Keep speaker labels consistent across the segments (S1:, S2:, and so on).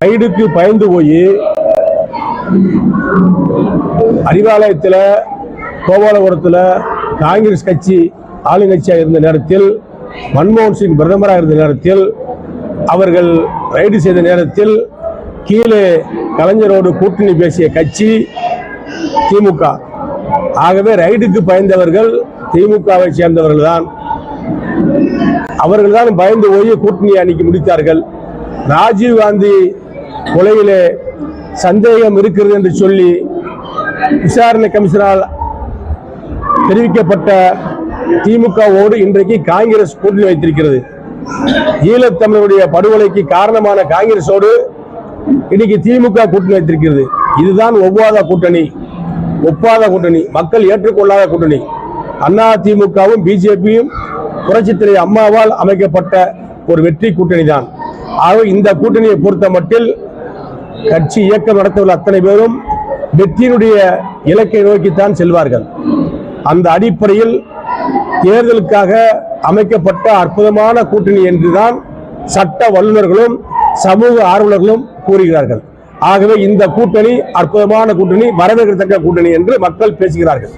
S1: ரைடுக்கு பயந்து போய் அறிவாலயத்தில் கோபாலபுரத்தில் காங்கிரஸ் கட்சி ஆளுங்கட்சியாக இருந்த நேரத்தில் மன்மோகன் சிங் பிரதமராக இருந்த நேரத்தில் அவர்கள் ரைடு செய்த நேரத்தில் கீழே கலைஞரோடு கூட்டணி பேசிய கட்சி திமுக. ஆகவே ரைடுக்கு பயந்தவர்கள் திமுகவை சேர்ந்தவர்கள் தான் அவர்கள் தான் பயந்து போய் கூட்டணி அணிக்கு முடித்தார்கள். ராஜீவ் காந்தி கொலையிலே சந்தேகம் இருக்கிறது என்று சொல்லி விசாரணை கமிஷனால் தெரிவிக்கப்பட்ட திமுகவோடு இன்றைக்கு காங்கிரஸ் கூட்டணி வைத்திருக்கிறது. ஈழத்தமிழருடைய படுகொலைக்கு காரணமான காங்கிரஸோடு இன்னைக்கு திமுக கூட்டணி வைத்திருக்கிறது. இதுதான் ஒவ்வாத கூட்டணி ஒப்பாத கூட்டணி மக்கள் ஏற்றுக்கொள்ளாத கூட்டணி. அண்ணா திமுகவும் பிஜேபியும் புரட்சித்துறை அம்மாவால் அமைக்கப்பட்ட ஒரு வெற்றி கூட்டணி தான் ஆக இந்த கூட்டணியை பொறுத்த மட்டில் கட்சி இயக்கம் நடத்தவுள்ள அத்தனை பேரும் வெற்றியினுடைய இலக்கை நோக்கித்தான் செல்வார்கள். அந்த அடிப்படையில் தேர்தலுக்காக அமைக்கப்பட்ட அற்புதமான கூட்டணி என்றுதான் சட்ட வல்லுநர்களும் சமூக ஆர்வலர்களும் கூறுகிறார்கள். ஆகவே இந்த கூட்டணி அற்புதமான கூட்டணி வரவேற்கத்தக்க கூட்டணி என்று மக்கள் பேசுகிறார்கள்.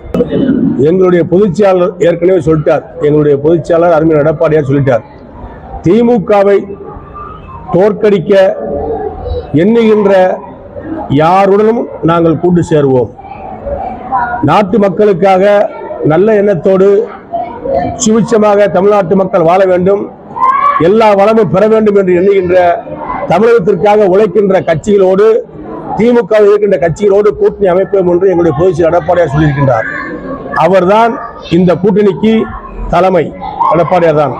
S1: எங்களுடைய பொதுச்செயலாளர் ஏற்கனவே சொல்லிட்டார். எங்களுடைய பொதுச்செயலாளர் அருமையான எடப்பாடியார் சொல்லிட்டார். திமுகவை தோற்கடிக்க எண்ணுகின்ற யாருடனும் நாங்கள் கூட்டு சேருவோம். நாட்டு மக்களுக்காக நல்ல எண்ணத்தோடு சுவிச்சமாக தமிழ்நாட்டு மக்கள் வாழ வேண்டும். எல்லா வளமும் பெற வேண்டும் என்று எண்ணுகின்ற தமிழகத்திற்காக உழைக்கின்ற கட்சிகளோடு திமுக இருக்கின்ற கட்சிகளோடு கூட்டணி அமைப்போம் என்று எங்களுடைய பொதுச் எடப்பாடியார் சொல்லியிருக்கின்றார். அவர்தான் இந்த கூட்டணிக்கு தலைமை எடப்பாடியார் தான்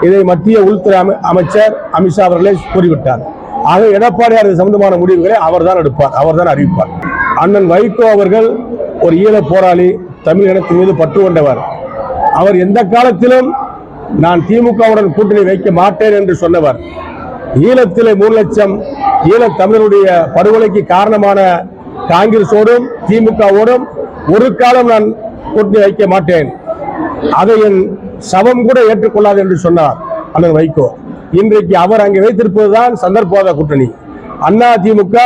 S1: இதை மத்திய உள்துறை அமை- அமைச்சர் அமித்ஷா அவர்களே கூறிவிட்டார். ஆக எடப்பாடியார் சம்பந்தமான முடிவுகளை அவர்தான் எடுப்பார் அவர் தான் அறிவிப்பார். அண்ணன் வைகோ அவர்கள் ஒரு ஈழ போராளி தமிழ் இனத்தின் மீது பற்று கொண்டவர். அவர் எந்த காலத்திலும் நான் திமுகவுடன் கூட்டணி வைக்க மாட்டேன் என்று சொன்னவர். ஈழத்திலே மூணு லட்சம் ஈழத் தமிழருடைய படுகொலைக்கு காரணமான காங்கிரஸோடும் திமுகவோடும் ஒரு காலம் நான் கூட்டணி வைக்க மாட்டேன். அதை என் சவம் கூட ஏற்றுக்கொள்ளாது என்று சொன்னார் அண்ணன் வைகோ. இன்றைக்கு அவர் அங்கே வைத்திருப்பதுதான் சந்தர்ப்பவாத கூட்டணி. அண்ணா திமுக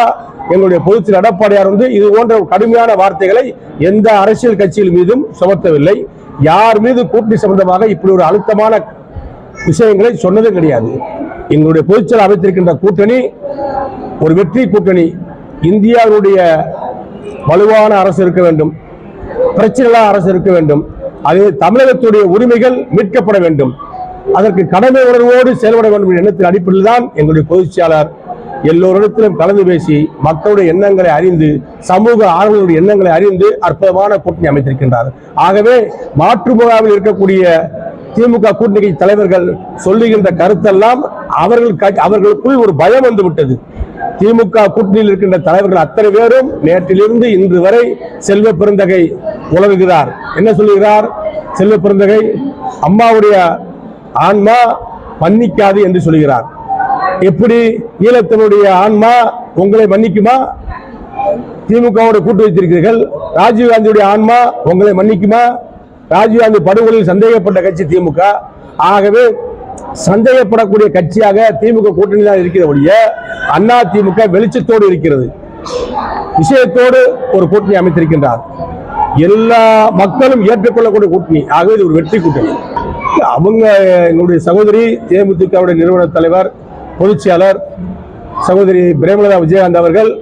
S1: எங்களுடைய பொதுச்செயலர் எடப்பாடியார் வந்து இது போன்ற கடுமையான வார்த்தைகளை எந்த அரசியல் கட்சியின் மீதும் சுமத்தவில்லை. யார் மீது கூட்டணி சம்பந்தமாக இப்படி ஒரு அழுத்தமான விஷயங்களை சொன்னதும் கிடையாது. எங்களுடைய பொதுச்செயலர் அமைத்திருக்கின்ற கூட்டணி ஒரு வெற்றி கூட்டணி. இந்தியாவுடைய வலுவான அரசு இருக்க வேண்டும். பிரச்சனை அரசு இருக்க வேண்டும். அது தமிழகத்துடைய உரிமைகள் மீட்கப்பட வேண்டும். அதற்கு கடமை உணர்வோடு செயல்பட வேண்டும் எண்ணத்தின் அடிப்படையில் தான் எங்களுடைய பொதுச் செயலாளர் எல்லோரிடத்திலும் கலந்து பேசி மக்களுடைய எண்ணங்களை அறிந்து சமூக ஆர்வலர்களுடைய எண்ணங்களை அறிந்து அற்புதமான கூட்டணி அமைத்திருக்கின்றார். ஆகவே மாற்று முகாமில் இருக்கக்கூடிய திமுக கூட்டணி தலைவர்கள் சொல்லுகின்ற கருத்தெல்லாம் அவர்கள் அவர்களுக்குள் ஒரு பயம் வந்துவிட்டது திமுக கூட்டணியில் இருக்கின்ற தலைவர்கள் அத்தனை பேரும் நேற்றிலிருந்து இன்று வரை செல்வ பெருந்தகை உலகுகிறார். என்ன சொல்லுகிறார்? செல்வ பெருந்தகை அம்மாவுடைய ஆன்மா மன்னிக்காது என்று சொல்கிறார். எப்படி? ஈழத்தினுடைய ஆன்மா உங்களை மன்னிக்குமா? திமுகவோட கூட்டு வைத்திருக்கிறீர்கள். ராஜீவ்காந்தியுடைய ஆன்மா உங்களை மன்னிக்குமா? ராஜீவ்காந்தி படுகொலையில் சந்தேகப்பட்ட கட்சி திமுக. ஆகவே சந்தேகப்படக்கூடிய கட்சியாக திமுக கூட்டணி தான் இருக்கிற ஒழிய அண்ணா திமுக வெளிச்சத்தோடு இருக்கிறது. விஷயத்தோடு ஒரு கூட்டணி அமைத்திருக்கின்றார். எல்லா மக்களும் ஏற்றுக்கொள்ளக்கூடிய கூட்டணி. ஆகவே இது ஒரு வெற்றி கூட்டணி. அவங்க எங்களுடைய சகோதரி தேமுதிகவுடைய நிறுவன தலைவர் பொதுச்செயலர் சகோதரி பிரேமலதா விஜயகாந்த் அவர்கள்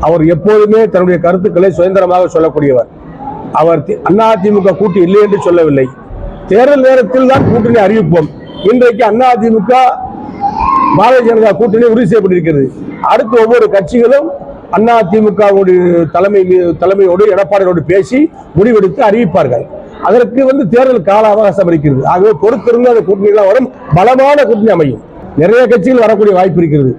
S1: அவர் எப்போதுமே தன்னுடைய கருத்துக்களை சுதந்திரமாக சொல்லக்கூடியவர். அவர் தி- அண்ணா திமுக கூட்டு இல்லை என்று சொல்லவில்லை. தேர்தல் நேரத்தில் தான் கூட்டணி அறிவிப்போம். இன்றைக்கு அண்ணா திமுக பாரதிய ஜனதா கூட்டணி உறுதி செய்யப்பட்டிருக்கிறது. அடுத்து ஒவ்வொரு கட்சிகளும் அண்ணா திமுக தலைமை தலைமையோடு எடப்பாடியோடு பேசி முடிவெடுத்து அறிவிப்பார்கள். அதற்கு வந்து தேர்தல் கால அவகாசம் இருக்கிறது ஆகவே பொறுத்திருந்து அந்த கூட்டணிகளாக வரும். பலமான கூட்டணி அமையும். நிறைய கட்சிகள் வரக்கூடிய வாய்ப்பு இருக்கிறது.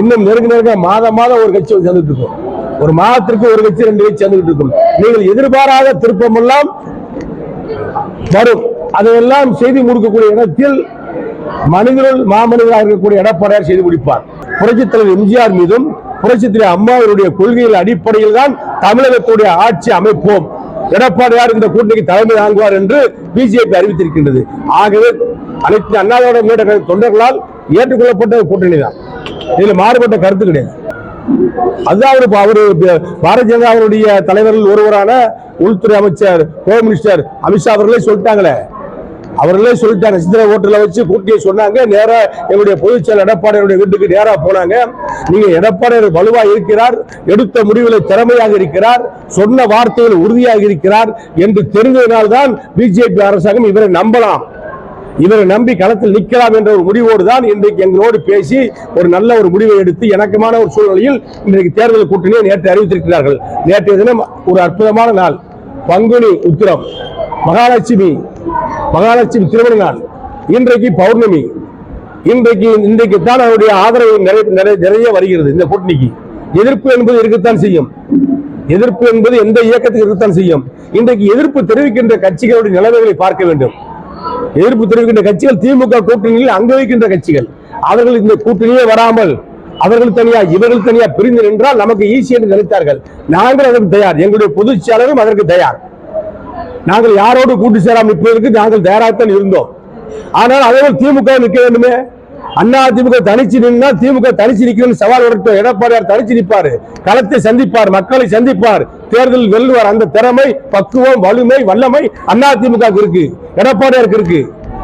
S1: இன்னும் நெருங்க நெருங்க மாதம் மாதம் ஒரு கட்சி சேர்ந்துட்டு இருக்கும். ஒரு மாதத்திற்கு ஒரு கட்சி ரெண்டு கட்சி சேர்ந்துட்டு இருக்கும். நீங்கள் எதிர்பாராத திருப்பம் எல்லாம் வரும். அதையெல்லாம் செய்தி முடிக்கக்கூடிய இடத்தில் மனிதர்கள் மாமனிதராக இருக்கக்கூடிய எடப்பாடியார் செய்து முடிப்பார். புரட்சித் தலைவர் எம்ஜிஆர் மீதும் புரட்சித் தலைவர் அம்மாவருடைய கொள்கைகள் அடிப்படையில் தான் தமிழகத்துடைய ஆட்சி அமைப்போம். எடப்பாடியார் இந்த கூட்டணிக்கு தலைமை தாங்குவார் என்று பிஜேபி அறிவித்திருக்கின்றது. ஆகவே அனைத்து அண்ணாவோட மேட தொண்டர்களால் ஏற்றுக்கொள்ளப்பட்ட கூட்டணி தான் இதுல மாறுபட்ட கருத்து கிடையாது. அதுதான் அவரு அவரு பாரதிய ஜனதாவுடைய தலைவர்கள் ஒருவரான உள்துறை அமைச்சர் ஹோம் மினிஸ்டர் அமித்ஷா அவர்களே சொல்லிட்டாங்களே. அவர்களே சொல்லிட்டாங்க சித்திரை ஓட்டல வச்சு கூட்டியை சொன்னாங்க. நேரா எங்களுடைய பொதுச் செயலர் எடப்பாடியுடைய வீட்டுக்கு நேரா போனாங்க. நீங்க எடப்பாடியர் வலுவா இருக்கிறார் எடுத்த முடிவில் திறமையாக இருக்கிறார் சொன்ன வார்த்தையில் உறுதியாக இருக்கிறார் என்று தெரிந்ததினால்தான் பிஜேபி அரசாங்கம் இவரை நம்பலாம். இவரை நம்பி களத்தில் நிற்கலாம் என்ற ஒரு முடிவோடு தான் இன்றைக்கு எங்களோடு பேசி ஒரு நல்ல ஒரு முடிவை எடுத்து இணக்கமான ஒரு சூழ்நிலையில் இன்றைக்கு தேர்தல் கூட்டணியை நேற்று அறிவித்திருக்கிறார்கள். நேற்றைய தினம் ஒரு அற்புதமான நாள். பங்குனி உத்திரம். மகாலட்சுமி மகாலட்சுமி திருமண நாள் இன்றைக்கு பௌர்ணமி. இன்றைக்கு இன்றைக்கு தான் அவருடைய ஆதரவு நிறைய நிறைய நிறைய வருகிறது இந்த கூட்டணிக்கு. எதிர்ப்பு என்பது இருக்கத்தான் செய்யும். எதிர்ப்பு என்பது எந்த இயக்கத்துக்கு இருக்கத்தான் செய்யும். இன்றைக்கு எதிர்ப்பு தெரிவிக்கின்ற கட்சிகளுடைய நிலைமைகளை பார்க்க வேண்டும். எதிர்ப்பு தெரிவிக்கின்ற கட்சிகள் திமுக கூட்டணியில் அங்க வைக்கின்ற கட்சிகள். அவர்கள் இந்த கூட்டணியே வராமல் அவர்கள் தனியா இவர்கள் தனியா பிரிந்து நின்றால் நமக்கு ஈஸி என்று நினைத்தார்கள். நாங்கள் அதற்கு தயார். எங்களுடைய பொதுச் செயலரும் அதற்கு தயார். நாங்கள் யாரோடு கூட்டு சேராமல் நிற்பதற்கு நாங்கள் தயாராகத்தான் இருந்தோம். ஆனால் அதே திமுக நிற்க வேண்டுமே? அண்ணா திமுக தனிச்சு நின்னா திமுக தனிச்சு நிற்கணும்னு சவால் விடட்டும். எடப்பாடியார் தனிச்சு நிற்பார். களத்தை சந்திப்பார் மக்களை சந்திப்பார். தேர்தல் வெல்லுவார். அந்த திறமை பக்குவம் வலிமை வல்லமை அண்ணா திமுக இருக்கு. எடப்பாடியாருக்கு இருக்கு.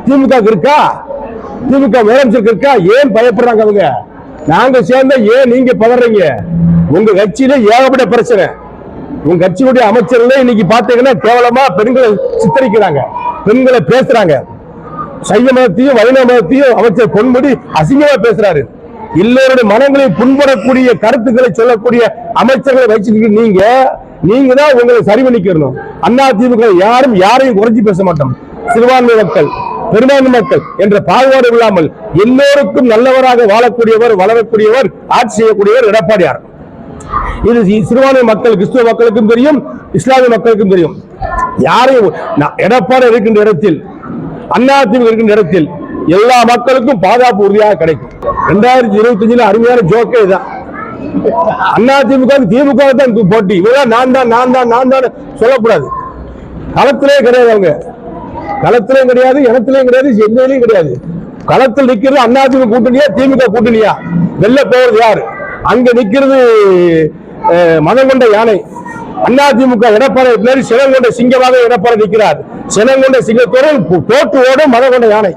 S1: திமுக இருக்கா? திமுக முதலமைச்சருக்கு இருக்கா? ஏன் பயப்படுறாங்க அவங்க? நாங்க சேர்ந்த ஏன் நீங்க பதறீங்க? உங்க கட்சியில ஏகப்பட்ட பிரச்சனை. உங்க கட்சியுடைய அமைச்சர்கள் இன்னைக்கு பாத்தீங்கன்னா கேவலமா பெண்களை சித்தரிக்கிறாங்க. பெண்களை பேசுறாங்க. சைவ மதத்தையும் வைணவ மதத்தையும் அமைச்சர் பொன்முடி அசிங்கமா பேசுறாரு. எல்லோருடைய மனங்களை புண்படக்கூடிய கருத்துக்களை சொல்லக்கூடிய அமைச்சர்களை வச்சுக்கிட்டு நீங்க நீங்க தான் உங்களை சரி பண்ணிக்கணும் அண்ணா திமுக யாரும் யாரையும் குறைஞ்சி பேச மாட்டோம். சிறுபான்மை மக்கள் பெரும்பான்மை மக்கள் என்ற பாகுபாடு இல்லாமல் எல்லோருக்கும் நல்லவராக வாழக்கூடியவர் வளரக்கூடியவர் ஆட்சி செய்யக்கூடியவர் எடப்பாடியார். இது சிறுபான்மை மக்கள் கிறிஸ்துவ மக்களுக்கும் தெரியும் இஸ்லாமிய மக்களுக்கும் தெரியும். யாரையும் எடப்பாடு இருக்கின்ற இடத்தில் அதிமுக இருக்கின்ற இடத்தில் எல்லா மக்களுக்கும் பாதுகாப்பு உறுதியாக கிடைக்கும். ரெண்டாயிரத்தி இருபத்தி அஞ்சுல அருமையான ஜோக்கே தான் அதிமுக திமுக தான் போட்டி. இவெல்லாம் நான் தான் நான் தான் நான் தான் சொல்லக்கூடாது. களத்திலே கிடையாது அவங்க. களத்திலையும் கிடையாது இனத்திலையும் கிடையாது எங்கேயும் கிடையாது. களத்தில் நிக்கிறது அதிமுக கூட்டணியா திமுக கூட்டணியா? வெளில போவது யாரு? அங்க நிக்கிறது மதங்கொண்ட மதம் கொண்ட யானை. அதிமுக எடப்பாடி பின்னாடி சினம் கொண்ட சிங்கமாக எடப்பாடி நிற்கிறார் சினம் கொண்ட சிங்கத்தோடு தோற்று ஓடும் மதம் கொண்ட யானை.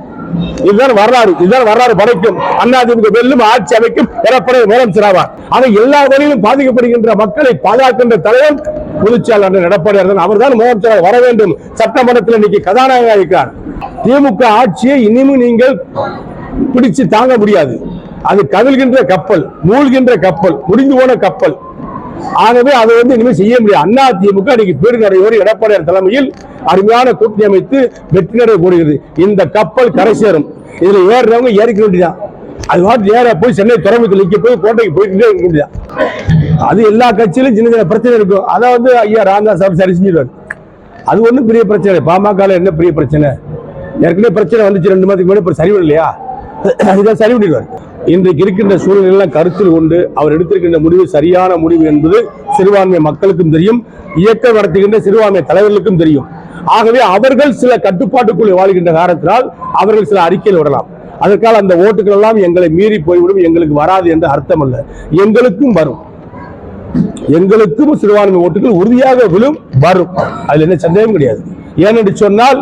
S1: இதுதான் வரலாறு இதுதான் வரலாறு படைக்கும். அதிமுக வெல்லும் ஆட்சி அமைக்கும் எடப்பாடி முதலமைச்சராவார் ஆக எல்லா வழியிலும் பாதிக்கப்படுகின்ற மக்களை பாதுகாக்கின்ற தலைவர் பொதுச்செயலாளர் எடப்பாடியார் தான். அவர்தான் முதலமைச்சராக வர வேண்டும். சட்டமன்றத்தில் இன்னைக்கு கதாநாயகராக இருக்கிறார். திமுக ஆட்சியை இனியும் நீங்கள் பிடிச்சு தாங்க முடியாது. அது கவிழ்கின்ற கப்பல் மூழ்கின்ற கப்பல் முடிந்து போன கப்பல். ஆகவே அதை வந்து இனிமேல் செய்ய முடியாது. அண்ணா திமுக இன்னைக்கு பெருநடையோடு எடப்பாடியார் தலைமையில் அருமையான கூட்டணி அமைத்து வெற்றி நடை கூறுகிறது இந்த கப்பல் கரை சேரும். இதுல ஏறுறவங்க ஏறிக்க வேண்டியதான் அது மாதிரி நேரா போய் சென்னை துறைமுகத்தில் நிக்க போய் கோட்டைக்கு போயிட்டு இருக்க வேண்டியதான் அது எல்லா கட்சியிலும் சின்ன சின்ன பிரச்சனை இருக்கும். அதை வந்து ஐயா ராமதாஸ் அவர் சரி செஞ்சிருவார். அது ஒன்றும் பெரிய பிரச்சனை இல்லை. பாமக என்ன பெரிய பிரச்சனை? ஏற்கனவே பிரச்சனை வந்துச்சு. ரெண்டு மாதத்துக்கு முன்னாடி இப்போ சரி இல்லையா இதை சரி பண்ணிடுவார். இன்றைக்கு இருக்கின்ற சூழ்நிலையெல்லாம் கருத்தில் கொண்டு அவர் எடுத்திருக்கின்ற முடிவு சரியான முடிவு என்பது சிறுபான்மை மக்களுக்கும் தெரியும் இயக்கம் நடத்துகின்ற சிறுபான்மை தலைவர்களுக்கும் தெரியும். ஆகவே அவர்கள் சில கட்டுப்பாட்டுக்குள்ளே வாழ்கின்ற காரணத்தினால் அவர்கள் சில அறிக்கையில் விடலாம். அதற்காக அந்த ஓட்டுகள் எல்லாம் எங்களை மீறி போய்விடும் எங்களுக்கு வராது என்று அர்த்தம் அல்ல எங்களுக்கும் வரும். எங்களுக்கும் சிறுபான்மை ஓட்டுகள் உறுதியாக விழும் வரும். அதுல என்ன சந்தேகம் கிடையாது. ஏனென்று சொன்னால்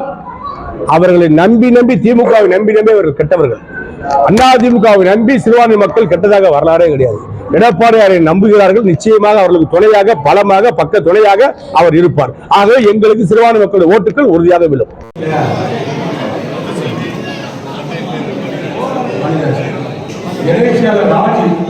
S1: அவர்களை நம்பி நம்பி திமுகவை நம்பி நம்பி அவர்கள் கெட்டவர்கள். அண்ணா நம்பி சிறுபான்மை மக்கள் கெட்டதாக வரலாறே கிடையாது. எடப்பாடியாரை நம்புகிறார்கள். நிச்சயமாக அவர்களுக்கு துணையாக பலமாக பக்க துணையாக அவர் இருப்பார். ஆகவே எங்களுக்கு சிறுபான்மை மக்களுடைய ஓட்டுகள் உறுதியாக விழும்.
S2: படிச்சிருக்கீங்க படிச்ச